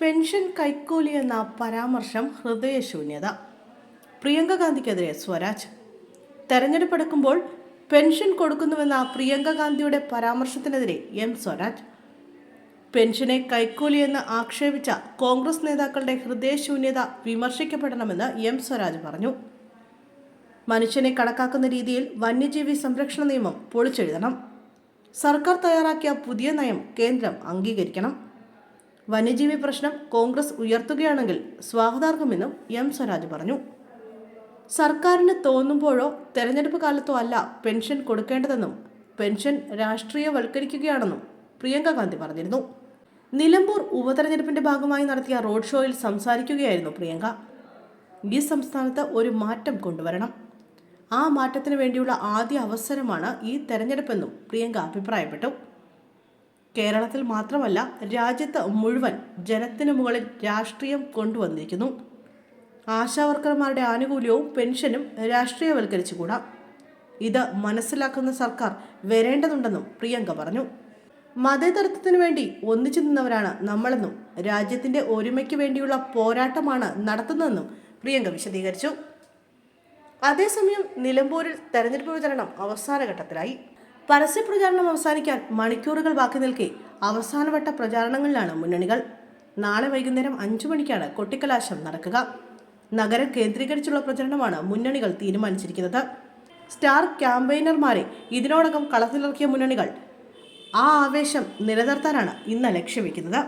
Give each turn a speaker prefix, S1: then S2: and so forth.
S1: Pension കൈക്കൂലി എന്ന പരാമർശം ഹൃദയശൂന്യത. പ്രിയങ്ക ഗാന്ധിക്കെതിരെ സ്വരാജ്. തെരഞ്ഞെടുപ്പെടുക്കുമ്പോൾ പെൻഷൻ കൊടുക്കുന്നുവെന്ന പ്രിയങ്ക ഗാന്ധിയുടെ പരാമർശത്തിനെതിരെ എം സ്വരാജ്. പെൻഷനെ കൈക്കൂലി എന്ന് ആക്ഷേപിച്ച കോൺഗ്രസ് നേതാക്കളുടെ ഹൃദയശൂന്യത വിമർശിക്കപ്പെടണമെന്ന് എം സ്വരാജ് പറഞ്ഞു. മനുഷ്യനെ കണക്കാക്കുന്ന രീതിയിൽ വന്യജീവി സംരക്ഷണ നിയമം പൊളിച്ചെഴുതണം. സർക്കാർ തയ്യാറാക്കിയ പുതിയ നയം കേന്ദ്രം അംഗീകരിക്കണം. വന്യജീവി പ്രശ്നം കോൺഗ്രസ് ഉയർത്തുകയാണെങ്കിൽ സ്വാഗതാർഹമെന്നും എം സ്വരാജ് പറഞ്ഞു. സർക്കാരിന് തോന്നുമ്പോഴോ തെരഞ്ഞെടുപ്പ് കാലത്തോ അല്ല പെൻഷൻ കൊടുക്കേണ്ടതെന്നും പെൻഷൻ രാഷ്ട്രീയവൽക്കരിക്കുകയാണെന്നും പ്രിയങ്ക ഗാന്ധി പറഞ്ഞിരുന്നു. നിലമ്പൂർ ഉപതെരഞ്ഞെടുപ്പിന്റെ ഭാഗമായി നടത്തിയ റോഡ് ഷോയിൽ സംസാരിക്കുകയായിരുന്നു പ്രിയങ്ക. ഈ സംസ്ഥാനത്ത് ഒരു മാറ്റം കൊണ്ടുവരണം. ആ മാറ്റത്തിന് വേണ്ടിയുള്ള ആദ്യ അവസരമാണ് ഈ തെരഞ്ഞെടുപ്പെന്നും പ്രിയങ്ക അഭിപ്രായപ്പെട്ടു. കേരളത്തിൽ മാത്രമല്ല രാജ്യത്ത് മുഴുവൻ ജനത്തിനു മുകളിൽ രാഷ്ട്രീയം കൊണ്ടുവന്നിരിക്കുന്നു. ആശാവർക്കർമാരുടെ ആനുകൂല്യവും പെൻഷനും രാഷ്ട്രീയവൽക്കരിച്ചുകൂടാ? ഇത് മനസ്സിലാക്കുന്ന സർക്കാർ വരേണ്ടതുണ്ടെന്നും പ്രിയങ്ക പറഞ്ഞു. മതേതരത്വത്തിനു വേണ്ടി ഒന്നിച്ചു നിന്നവരാണ് നമ്മളെന്നും രാജ്യത്തിന്റെ ഒരുമയ്ക്ക് വേണ്ടിയുള്ള പോരാട്ടമാണ് നടത്തുന്നതെന്നും പ്രിയങ്ക വിശദീകരിച്ചു. അതേസമയം നിലമ്പൂരിൽ തെരഞ്ഞെടുപ്പ് വിതരണം അവസാന ഘട്ടത്തിലായി പരസ്യ പ്രചാരണം അവസാനിക്കാൻ മണിക്കൂറുകൾ ബാക്കി നിൽക്കെ അവസാനവട്ട പ്രചാരണങ്ങളിലാണ് മുന്നണികൾ. നാളെ വൈകുന്നേരം അഞ്ചു മണിക്കാണ് കൊട്ടിക്കലാശം നടക്കുക. നഗരം കേന്ദ്രീകരിച്ചുള്ള പ്രചരണമാണ് മുന്നണികൾ തീരുമാനിച്ചിരിക്കുന്നത്. സ്റ്റാർ ക്യാമ്പയിനർമാരെ ഇതിനോടകം കളത്തിലിറക്കിയ മുന്നണികൾ. ആ ആവേശം നിലനിർത്താനാണ് ഇന്ന് ലക്ഷ്യമിക്കുന്നത്